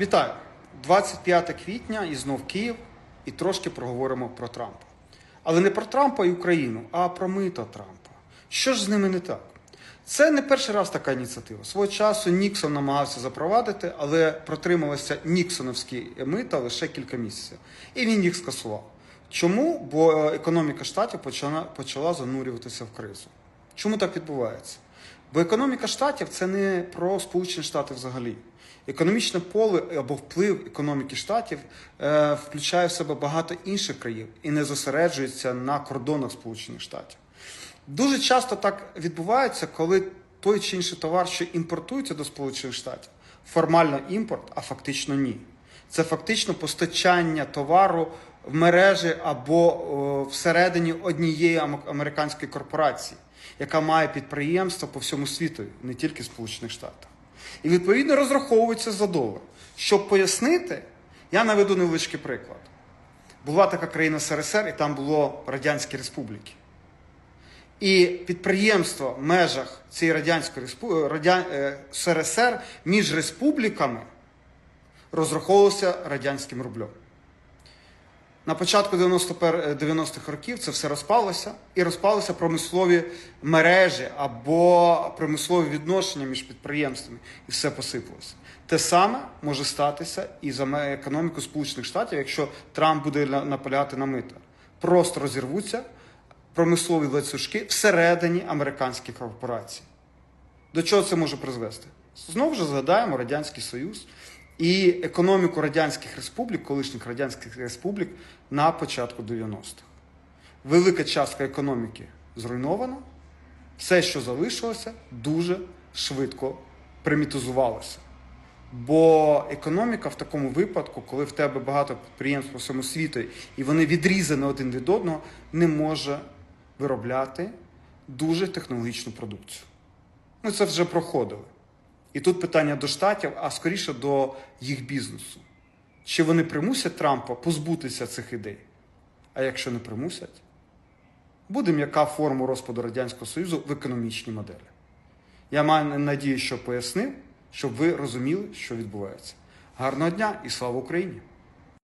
Вітаю! 25 квітня і знов Київ, і трошки проговоримо про Трампа. Але не про Трампа і Україну, а про мито Трампа. Що ж з ними не так? Це не перший раз така ініціатива. Свого часу Ніксон намагався запровадити, але протрималися Ніксоновські мита лише кілька місяців. І він їх скасував. Чому? Бо е, економіка штатів почала, почала занурюватися в кризу. Чому так відбувається? Бо економіка штатів це не про Сполучені Штати взагалі. Економічне поле або вплив економіки штатів е, включає в себе багато інших країн і не зосереджується на кордонах Сполучених Штатів. Дуже часто так відбувається, коли той чи інший товар, що імпортується до Сполучених Штатів, формально імпорт, а фактично ні. Це фактично постачання товару в мережі або о, всередині однієї американської корпорації, яка має підприємства по всьому світу, не тільки Сполучених Штатах. І відповідно розраховується за долар. Щоб пояснити, я наведу невеличкий приклад. Була така країна СРСР, і там було Радянські Республіки. І підприємства в межах цієї радянської респу... Радя... е, СРСР між республіками розраховувалося радянським рублем. На початку 90-х років це все розпалося, і розпалися промислові мережі або промислові відношення між підприємствами, і все посипалося. Те саме може статися і за економіку Сполучених Штатів, якщо Трамп буде на- наполягати на мита. Просто розірвуться промислові ланцюжки всередині американських корпорацій. До чого це може призвести? Знову ж згадаємо Радянський Союз і економіку радянських республік, колишніх радянських республік на початку 90-х. Велика частка економіки зруйнована, все, що залишилося, дуже швидко примітизувалося. Бо економіка в такому випадку, коли в тебе багато підприємств по всьому світу, і вони відрізані один від одного, не може виробляти дуже технологічну продукцію. Ми це вже проходили. І тут питання до штатів, а скоріше до їх бізнесу. Чи вони примусять Трампа позбутися цих ідей? А якщо не примусять, буде м'яка форма розпаду Радянського Союзу в економічній моделі. Я маю надію, що пояснив, щоб ви розуміли, що відбувається. Гарного дня і слава Україні!